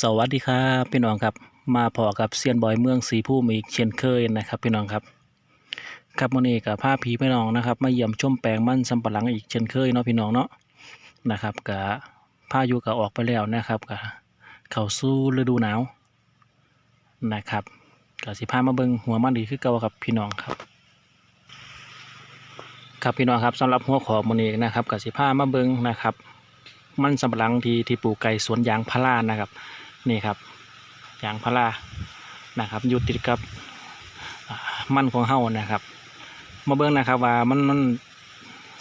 สวัสดีครับพี่น้องครับ มาพอกับเซียนบอยเมืองสีผู้มีเช่นเคยนะครับ พี่น้องครับครับวันนี้กับผ้าพีพี่น้องนะครับ มาเยี่ยมชมแปลงมันสำปะหลังอีกเช่นเคยเนาะพี่น้องเนาะนะครับกับผ้าอยู่กับออกไปแล้วนะครับกับเข้าสู่ฤดูหนาวนะครับกับสิพามาเบิงหัวมันดีคือเก่าครับพี่น้องครับ ครับพี่น้องครับสำหรับหัวขอมันนี้นะครับกับสิพามาเบิงนะครับ มันสำปะหลังที่ที่ปลูกไก่สวนยางพารานะครับ นี่ครับยางพารานะครับอยู่ติดกับมันของเฮานะครับ มาเบิ่งนะครับว่ามันมัน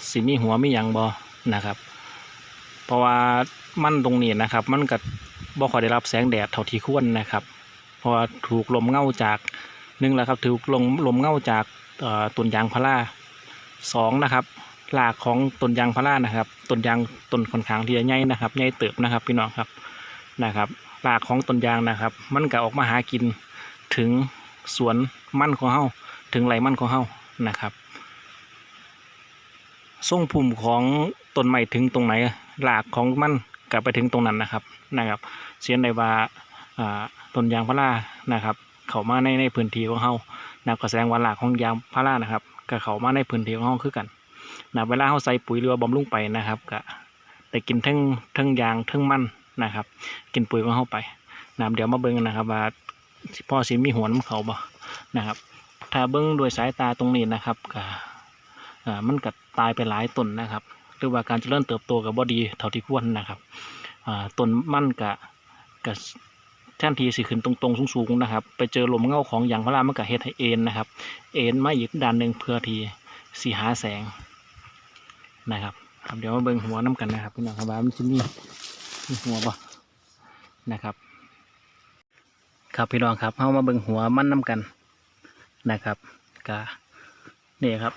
สิมีหัวมีหยังบ่นะครับ เพราะว่ามันตรงนี้นะครับ มันก็บ่ค่อยได้รับแสงแดดเท่าที่ควรนะครับเพราะว่าถูกลมเงาจากหนึ่งแล้วครับ ถูกลมลมเงาจากต้นยางพาราสองนะครับรากของต้นยางพารานะครับต้นยางต้นค่อนข้างที่จะใหญ่นะครับใหญ่เติบนะครับ พี่น้องครับนะครับ รากของต้นยางนะครับ มันก็ออกมาหากินถึงสวนมันของเฮาถึงไรมันของเฮานะครับส่งภูมิของต้นไม้ถึงตรงไหนรากของมันกลับไปถึงตรงนั้นนะครับนะครับ เสียนได้ว่าต้นยางพารานะครับ เขามาในในพื้นที่ของเฮานะครับก็แสดงว่ารากของยางพารานะครับก็เขามาในพื้นที่ของเฮาคือกันนะเวลาเฮาใส่ปุ๋ยหรือว่าบำรุงไปนะครับก็ได้กินทั้งทั้งยางทั้งมัน นะครับ กินปุ๋ยของเข้าไปนะเดี๋ยวมาเบิ้งกันนะครับว่าพ่อสิมีหัวน้ำเขาบ่นะครับ ถ้าเบิ้งโดยสายตาตรงนี้นะครับก็มันก็ตายไปหลายต้นนะครับ หรือว่าการเจริญเติบโตกับบ่ดีเท่าที่ควรนะครับต้นมันกะกะแท่นทีสิขึ้นตรงๆสูงๆนะครับ ไปเจอลมเงาของยางพารามันก็เฮ็ดให้เอ็นนะครับ เอ็นมาอีกด้านหนึ่งเพื่อที่สีหาแสงนะครับ ครับเดี๋ยวมาเบิ้งหัวน้ำกันนะครับพี่น้องครับว่ามันจะมี มีหัวบ่นะครับครับพี่น้องครับเข้ามาเบิ่งหัวมันน้ำกันนะครับกะนี่ครับ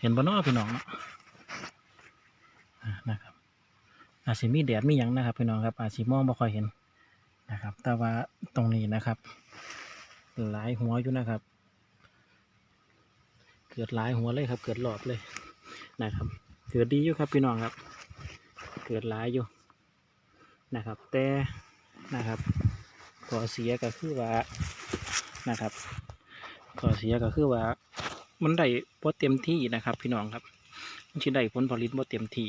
เห็นบ่นาะพี่น้องนะนะครับ อาจสิมีแดดมีหยังนะครับ พี่น้องครับ อาจสิมองบ่ค่อยเห็นนะครับ แต่ว่าตรงนี้นะครับ หลายหัวอยู่นะครับ เกิดหลายหัวเลยครับ เกิดหลอบเลยนะครับ เกิดดีอยู่ครับพี่น้องครับ เกิดหลายอยู่นะครับ แต่นะครับข้อเสียก็คือว่านะครับข้อเสียก็คือว่า มันได้บ่เต็มที่นะครับ พี่น้องครับ มันสิได้ผลผลิตบ่เต็มที่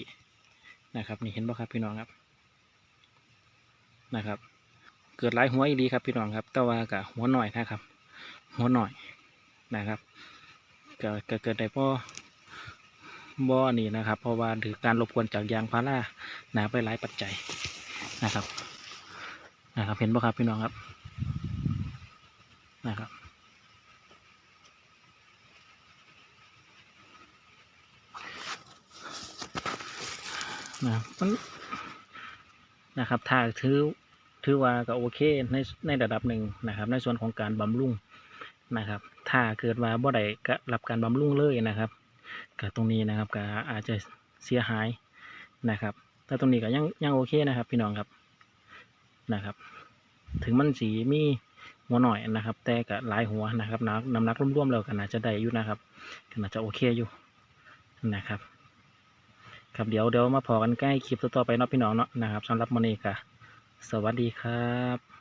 นะครับ นี่เห็นบ่ครับพี่น้องครับนะครับ เกิดหลายหัวอีดีครับพี่น้องครับ แต่ว่ากับหัวหน่อยนะครับ หัวหน่อยนะครับก็เกิดได้พราะ บ่อนี่นะครับ เพราะว่าถือการรบกวนจากยางพาราหนาไปหลายปัจจัยนะครับนะครับ เห็นบ่ครับพี่น้องครับนะครับนะครับมันนะครับถ้าถือถือว่าก็โอเคในในระดับหนึ่งนะครับ ในส่วนของการบำรุงนะครับ ถ้าเกิดว่าบ่ได้ก็รับการบำรุงเลยนะครับ ก็ตรงนี้นะครับก็อาจจะเสียหายนะครับ แต่ตรงนี้ก็ยังยังโอเคนะครับ พี่น้องครับนะครับ ถึงมันสีมีหัวหน่อยนะครับ แต่ก็หลายหัวนะครับน้ำน้ำหนักร่วมๆแล้วก็น่าจะได้อยู่นะครับก็น่าจะโอเคอยู่นะครับ ครับเดี๋ยวเดี๋ยวมาพอกันใกล้คลิปต่อๆไปเนาะพี่น้องเนาะนะครับสำหรับมื้อนี้ก็สวัสดีครับ